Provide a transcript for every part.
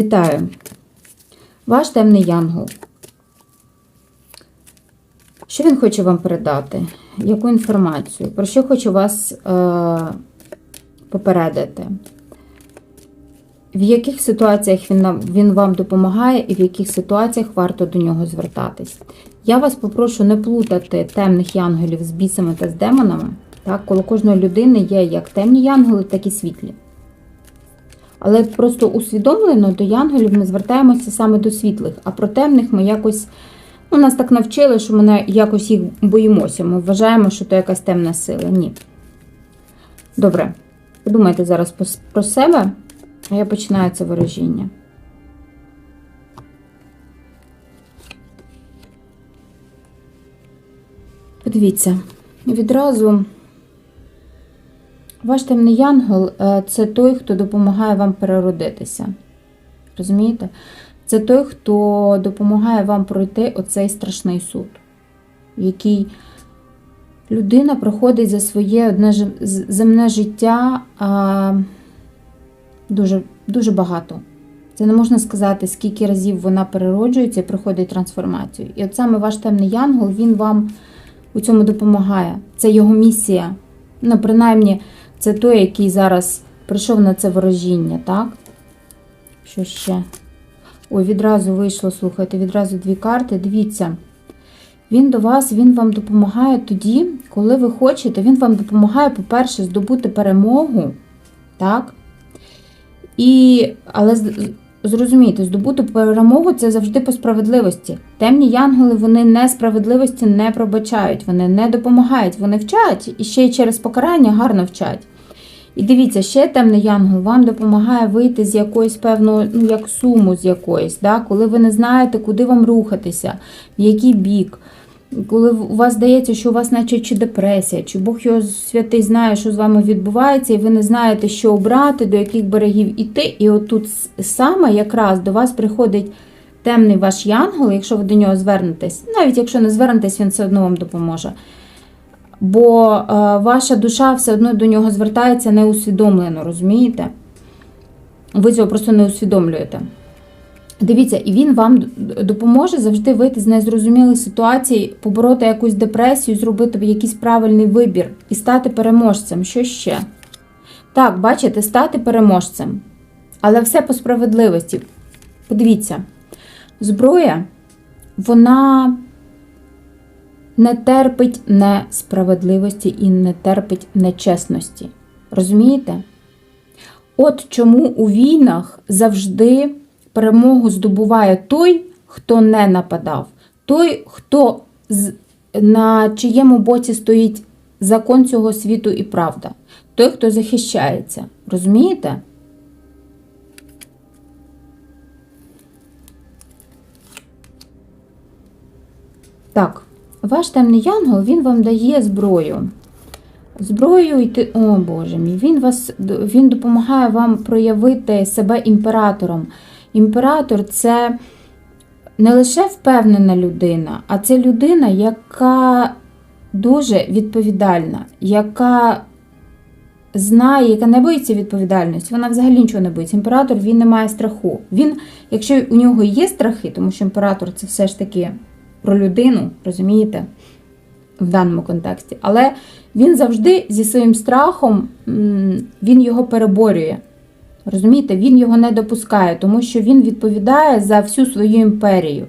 Вітаю! Ваш темний янгол. Що він хоче вам передати? Яку інформацію? Про що хочу вас е, попередити? В яких ситуаціях він, він вам допомагає і в яких ситуаціях варто до нього звертатись? Я вас попрошу не плутати темних янголів з бісами та з демонами. Так? Коло кожної людини є як темні янголи, так і світлі. Але просто усвідомлено до янголів ми звертаємося саме до світлих, а про темних ми якось ну, нас так навчили, що ми якось їх боїмося. Ми вважаємо, що це якась темна сила. Ні. Добре. Подумайте зараз про себе, а я починаю це ворожіння. Подивіться, відразу. Ваш темний янгол це той, хто допомагає вам переродитися. Розумієте? Це той, хто допомагає вам пройти оцей страшний суд, який людина проходить за своє одне земне життя а, дуже, дуже багато. Це не можна сказати, скільки разів вона перероджується і проходить трансформацію. І от саме ваш темний янгол, він вам у цьому допомагає. Це його місія. Ну, принаймні. Це той, який зараз прийшов на це ворожіння, так? Що ще? Ой, відразу вийшло, слухайте, відразу дві карти. Дивіться, він до вас, він вам допомагає тоді, коли ви хочете, він вам допомагає, по-перше, здобути перемогу, так? І, Але зрозумійте, здобути перемогу це завжди по справедливості. Темні янголи вони несправедливості не пробачають, вони не допомагають, вони вчать і ще й через покарання гарно вчать. І дивіться, ще темний янгол вам допомагає вийти з якоїсь певної, ну, як суму з якоїсь, да? коли ви не знаєте, куди вам рухатися, в який бік. Коли у вас здається, що у вас, наче чи депресія, чи Бог його святий знає, що з вами відбувається, і ви не знаєте, що обрати, до яких берегів іти. І отут саме якраз до вас приходить темний ваш янгол, якщо ви до нього звернетесь, навіть якщо не звернетесь, він все одно вам допоможе бо е, ваша душа все одно до нього звертається неусвідомлено, розумієте? Ви цього просто не усвідомлюєте. Дивіться, і він вам допоможе завжди вийти з незрозумілих ситуацій, побороти якусь депресію, зробити якийсь правильний вибір і стати переможцем. Що ще? Так, бачите, стати переможцем. Але все по справедливості. Подивіться, зброя, вона не терпить несправедливості і не терпить нечесності. Розумієте? От чому у війнах завжди перемогу здобуває той, хто не нападав, той, хто на чиєму боці стоїть закон цього світу і правда, той, хто захищається. Розумієте? Так. Ваш темний янгол, він вам дає зброю. Зброю йти. О Боже мій, він вас, він допомагає вам проявити себе імператором. Імператор це не лише впевнена людина, а це людина, яка дуже відповідальна, яка знає, яка не боїться відповідальності. Вона взагалі нічого не боїться. Імператор він не має страху. Він, Якщо у нього є страхи, тому що імператор це все ж таки про людину, розумієте, в даному контексті. Але він завжди зі своїм страхом він його переборює. Розумієте, він його не допускає, тому що він відповідає за всю свою імперію.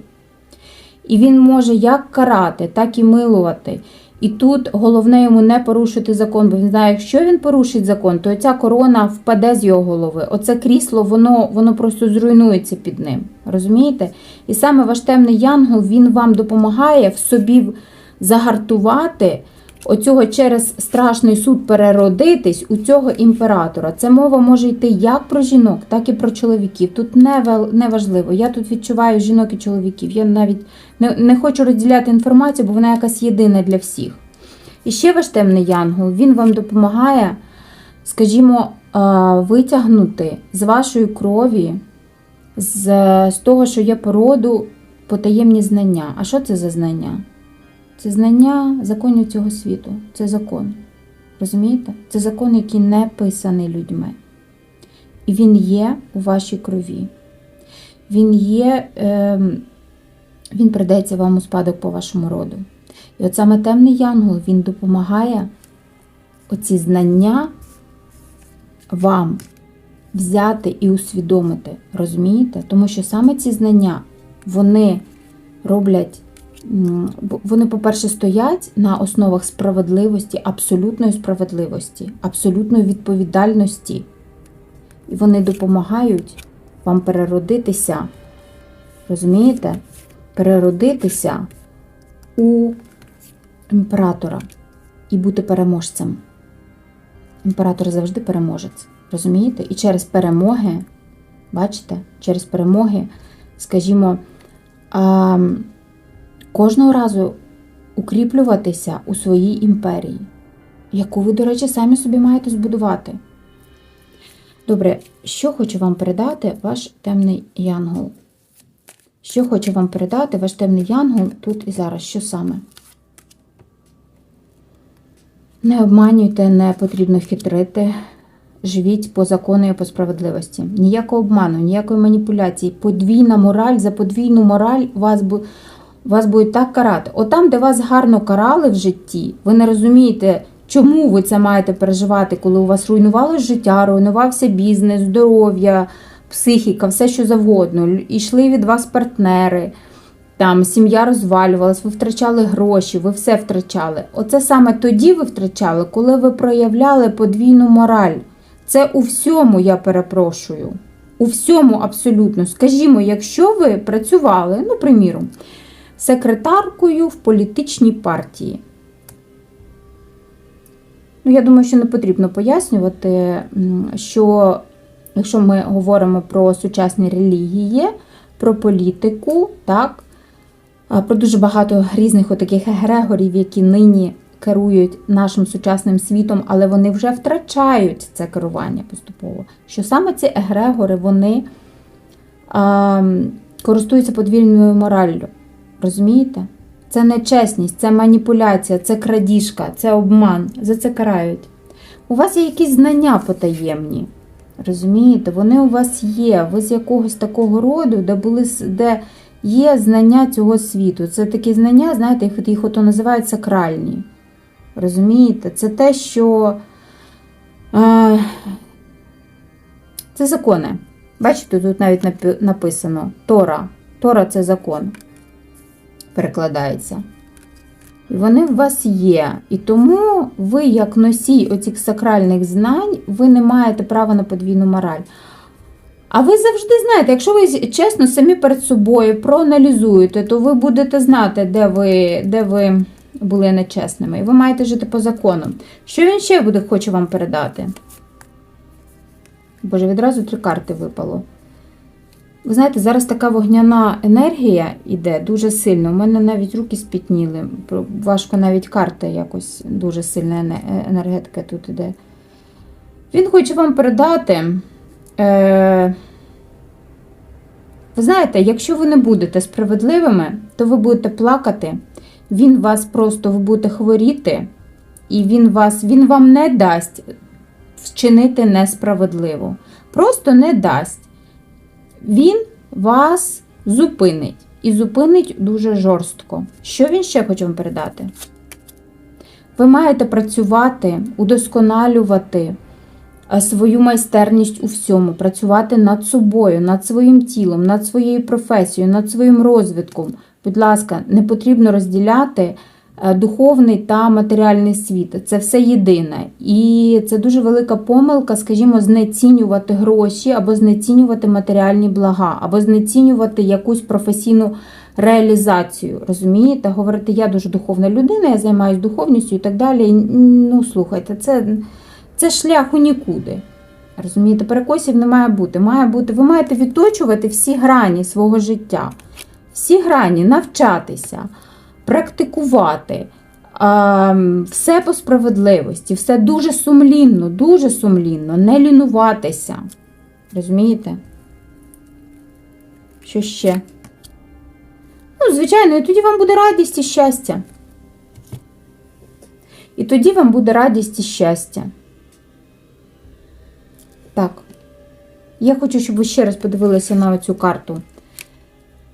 І він може як карати, так і милувати. І тут головне йому не порушити закон, бо він знає, якщо він порушить закон, то ця корона впаде з його голови. Оце крісло, воно воно просто зруйнується під ним. Розумієте? І саме ваш темний янгол він вам допомагає в собі загартувати оцього через страшний суд переродитись у цього імператора. Це мова може йти як про жінок, так і про чоловіків. Тут не важливо. Я тут відчуваю жінок і чоловіків. Я навіть не, не хочу розділяти інформацію, бо вона якась єдина для всіх. І ще ваш темний янгол, він вам допомагає, скажімо, витягнути з вашої крові, з, з того, що є породу, потаємні знання. А що це за знання? Це знання законів цього світу. Це закон. Розумієте? Це закон, який не писаний людьми. І він є у вашій крові. він є, е, він придається вам у спадок по вашому роду. І от саме темний янгол він допомагає оці знання вам взяти і усвідомити. Розумієте? Тому що саме ці знання, вони роблять, вони, по-перше, стоять на основах справедливості, абсолютної справедливості, абсолютної відповідальності. І вони допомагають вам переродитися, розумієте? Переродитися у імператора і бути переможцем. Імператор завжди переможець. Розумієте? І через перемоги, бачите, через перемоги, скажімо, а, кожного разу укріплюватися у своїй імперії, яку ви, до речі, самі собі маєте збудувати. Добре, що хоче вам передати ваш темний янгол? Що хоче вам передати ваш темний янгол тут і зараз? Що саме? Не обманюйте, не потрібно хитрити. Живіть по закону і по справедливості. Ніякого обману, ніякої маніпуляції. Подвійна мораль за подвійну мораль вас вас будуть так карати. Отам, де вас гарно карали в житті, ви не розумієте, чому ви це маєте переживати, коли у вас руйнувалося життя, руйнувався бізнес, здоров'я, психіка, все що завгодно. Ішли від вас партнери, там сім'я розвалювалась, ви втрачали гроші, ви все втрачали. Оце саме тоді ви втрачали, коли ви проявляли подвійну мораль. Це у всьому я перепрошую. У всьому абсолютно. Скажімо, якщо ви працювали, ну, приміром, секретаркою в політичній партії. Ну, я думаю, що не потрібно пояснювати, що якщо ми говоримо про сучасні релігії, про політику, так, про дуже багато різних отаких егрегорів, які нині керують нашим сучасним світом, але вони вже втрачають це керування поступово. Що саме ці егрегори вони а, користуються подвійною мораллю. Розумієте? Це нечесність, це маніпуляція, це крадіжка, це обман. За це карають. У вас є якісь знання потаємні. Розумієте, вони у вас є. Ви з якогось такого роду, де були де є знання цього світу. Це такі знання, знаєте, їх ото називають сакральні. Розумієте? Це те, що е, це закони. Бачите, тут навіть написано Тора. Тора це закон. Перекладається. І вони в вас є. І тому ви, як носій оцих сакральних знань, ви не маєте права на подвійну мораль. А ви завжди знаєте, якщо ви чесно самі перед собою проаналізуєте, то ви будете знати, де ви, де ви були нечесними. І ви маєте жити по закону. Що він ще буде хоче вам передати? Боже, відразу три карти випало. Ви знаєте, зараз така вогняна енергія йде дуже сильно. У мене навіть руки спітніли. Важко навіть карта якось дуже сильна енергетика тут іде. Він хоче вам передати. Е... Ви знаєте, якщо ви не будете справедливими, то ви будете плакати, він вас просто ви будете хворіти, і він, вас, він вам не дасть вчинити несправедливо. Просто не дасть. Він вас зупинить. І зупинить дуже жорстко. Що він ще хоче вам передати? Ви маєте працювати, удосконалювати е, свою майстерність у всьому, працювати над собою, над своїм тілом, над своєю професією, над своїм розвитком. Будь ласка, не потрібно розділяти духовний та матеріальний світ. Це все єдине. І це дуже велика помилка, скажімо, знецінювати гроші або знецінювати матеріальні блага, або знецінювати якусь професійну реалізацію. Розумієте? Говорити, я дуже духовна людина, я займаюся духовністю і так далі. Ну, слухайте, це, це шлях у нікуди. Розумієте, перекосів не має бути. Має бути. Ви маєте відточувати всі грані свого життя, всі грані навчатися, практикувати. Все по справедливості, все дуже сумлінно, дуже сумлінно, не лінуватися. Розумієте? Що ще? Ну, звичайно, і тоді вам буде радість і щастя. І тоді вам буде радість і щастя. Так. Я хочу, щоб ви ще раз подивилися на цю карту.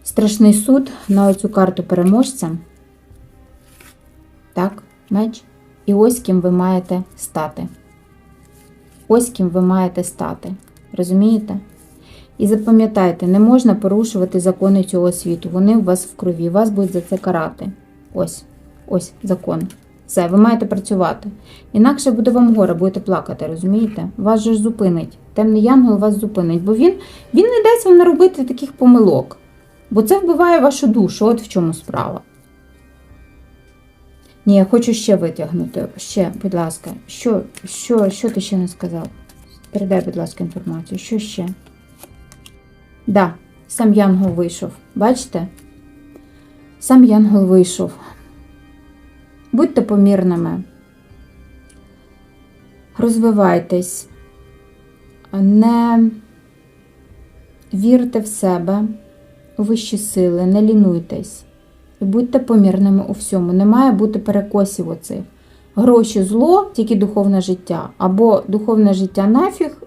страшний суд на оцю карту переможця. Так, меч. І ось ким ви маєте стати. Ось ким ви маєте стати. Розумієте? І запам'ятайте, не можна порушувати закони цього світу. Вони у вас в крові, вас будуть за це карати. Ось, ось закон. Все, ви маєте працювати. Інакше буде вам горе, будете плакати, розумієте? Вас же ж зупинить. Темний янгол вас зупинить, бо він, він не дасть вам наробити таких помилок. Бо це вбиває вашу душу, от в чому справа. Ні, я хочу ще витягнути. Ще, будь ласка, що, що, що ти ще не сказав? Передай, будь ласка, інформацію. Що ще? Да, сам Янгол вийшов. Бачите? Сам Янгол вийшов. Будьте помірними. Розвивайтесь. Не вірте в себе, у вищі сили, не лінуйтесь. І будьте помірними у всьому. Не має бути перекосів оцих. Гроші зло, тільки духовне життя. Або духовне життя нафіг,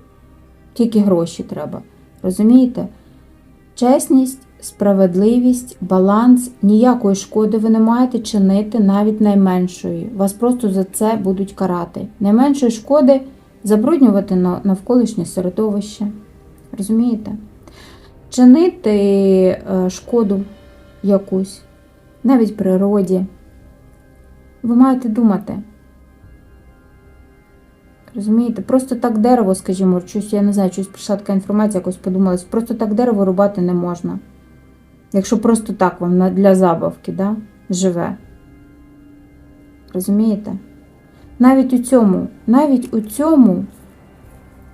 тільки гроші треба. Розумієте? Чесність, справедливість, баланс, ніякої шкоди ви не маєте чинити навіть найменшої. Вас просто за це будуть карати. Найменшої шкоди забруднювати навколишнє середовище. Розумієте? Чинити е, шкоду якусь, навіть природі. Ви маєте думати. Розумієте, просто так дерево, скажімо, щось, я не знаю, щось прийшла така інформація, якось подумалась, просто так дерево рубати не можна. Якщо просто так вам для забавки, да, живе. Розумієте? Навіть у цьому, навіть у цьому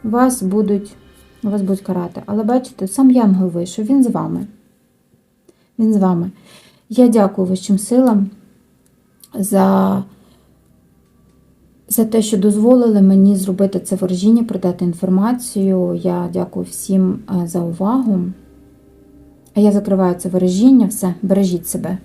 вас будуть, вас будуть карати. Але бачите, сам Янгол вийшов, він з вами. Він з вами. Я дякую вищим силам за за те, що дозволили мені зробити це ворожіння, продати інформацію. Я дякую всім е, за увагу. А я закриваю це ворожіння. Все, бережіть себе.